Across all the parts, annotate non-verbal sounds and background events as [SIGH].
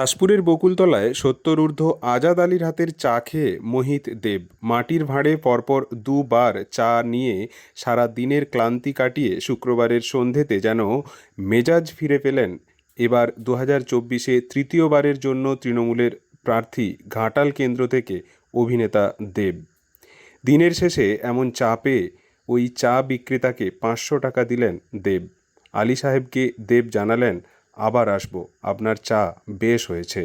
দাসপুরের বকুলতলায় সত্তরূর্ধ্ব আজাদ আলীর হাতের চা খেয়ে মোহিত দেব। মাটির ভাঁড়ে পরপর দুবার চা নিয়ে সারা দিনের ক্লান্তি কাটিয়ে শুক্রবারের সন্ধেতে যেন মেজাজ ফিরে পেলেন। এবার দু হাজার চব্বিশে তৃতীয়বারের জন্য তৃণমূলের প্রার্থী ঘাটাল কেন্দ্র থেকে অভিনেতা দেব। দিনের শেষে এমন চা পেয়ে ওই চা বিক্রেতাকে পাঁচশো টাকা দিলেন দেব। আলী সাহেবকে দেব জানালেন আবার আসব, আপনার চা বেশ হয়েছে।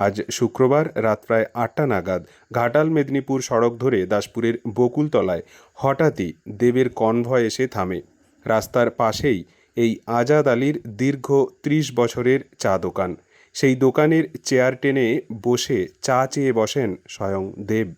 আজ শুক্রবার রাত প্রায় আটটা নাগাদ ঘাটাল মেদিনীপুর সড়ক ধরে দাসপুরের বকুলতলায় হঠাৎই দেবের কনভয় এসে থামে। রাস্তার পাশেই এই আজাদ আলীর দীর্ঘ ত্রিশ বছরের চা দোকান। সেই দোকানের চেয়ার টেনে বসে চা চেয়ে বসেন স্বয়ং দেব।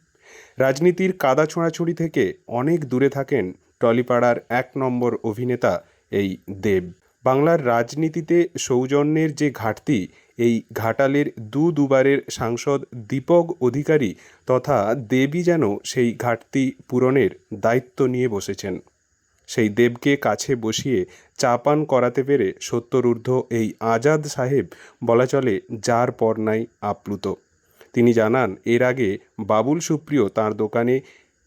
রাজনীতির কাদা ছোঁড়াছুড়ি থেকে অনেক দূরে থাকেন টলিপাড়ার এক নম্বর অভিনেতা এই দেব। বাংলার রাজনীতিতে সৌজন্যের যে ঘাটতি, এই ঘাটালের দু দুবারের সাংসদ দীপক অধিকারী তথা দেবী যেন সেই ঘাটতি পূরণের দায়িত্ব নিয়ে বসেছেন। সেই দেবকে কাছে বসিয়ে চা পান করাতে পেরে সত্তরূর্ধ্ব এই আজাদ সাহেব বলা চলে যার পর নাই আপ্লুত। তিনি জানান, এর আগে বাবুল সুপ্রিয় তার দোকানে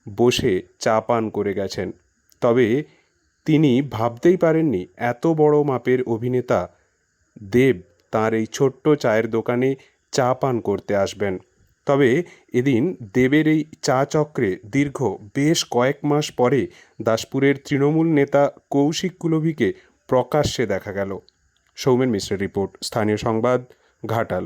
বসে চা পান করে গেছেন। তবে তিনি ভাবতেই পারেননি, এত বড় মাপের অভিনেতা দেব তার এই ছোট্ট চায়ের দোকানে চা পান করতে আসবেন। তবে এদিন দেবের এই চা চক্রে দীর্ঘ বেশ কয়েক মাস পরে দাসপুরের তৃণমূল নেতা কৌশিক কুলভিকে প্রকাশ্যে দেখা গেল। সৌমেন মিশ্রের রিপোর্ট, স্থানীয় সংবাদ, ঘাটাল।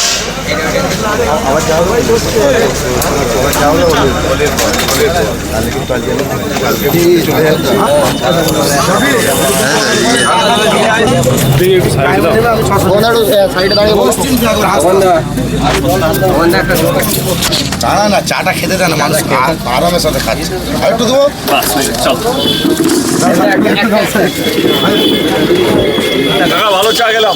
দাঁড়া না চাটা খেতে দেয় না মানুষ আরামের সাথে খাচ্ছে একটু দেবো ভালো চা গেলাম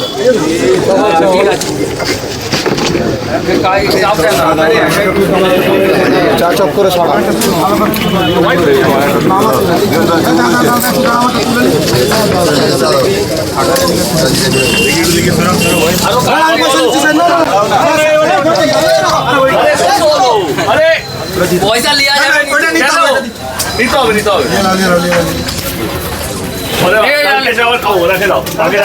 চা চপ করে সব আরে পয়সা লিয়া যাবে নিতে হবে নিতে হবে ওরে, কালকে এসে আবার খাব রেখে দাও আগে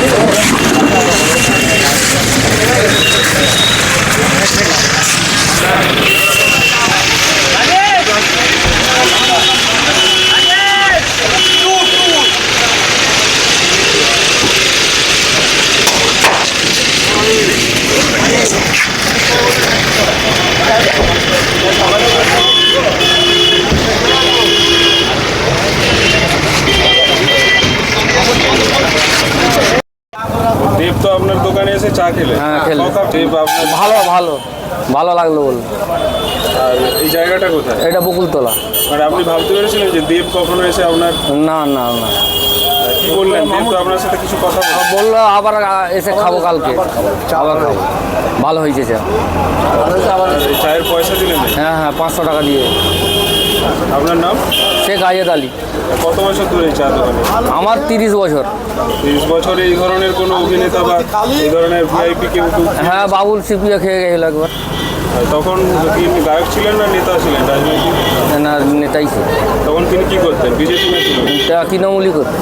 দেব [LAUGHS] তো আপনার দোকানে এসে চা খেলেন? হ্যাঁ, আপনার ভালো ভালো। ভালো লাগল বল আর এই জায়গাটা কোথায়? এটা বকুলতলা। মানে আপনি ভাবতে পেরেছিলেন যে দেব কখনো এসে আপনার না না না। কি বললেন? দেব তো আপনার সাথে কিছু কথা বলল। আবার এসে খাব কালকে। আবার খাব। ভালো হয়েছে চা চায়ের পয়সা দিলেন? হ্যাঁ হ্যাঁ পাঁচশো টাকা দিয়ে। আপনার নাম? শেখ আয়েদ আলী। কত বছর ধরে চা দোকানে? আমার তিরিশ বছর। তিরিশ বছরে এই ধরনের কোনো অভিনেতা বা এই ধরনের ভিআইপি কেউ হ্যাঁ বাবুল সিপিয়া খেয়ে গেছিল একবার। তখন তিনি গায়ক ছিলেন না নেতা ছিলেন রাজনৈতিক? না নেতাই ছিল তখন তিনি কি করতেন? বিজেপি না ছিলেন তৃণমূলই করতে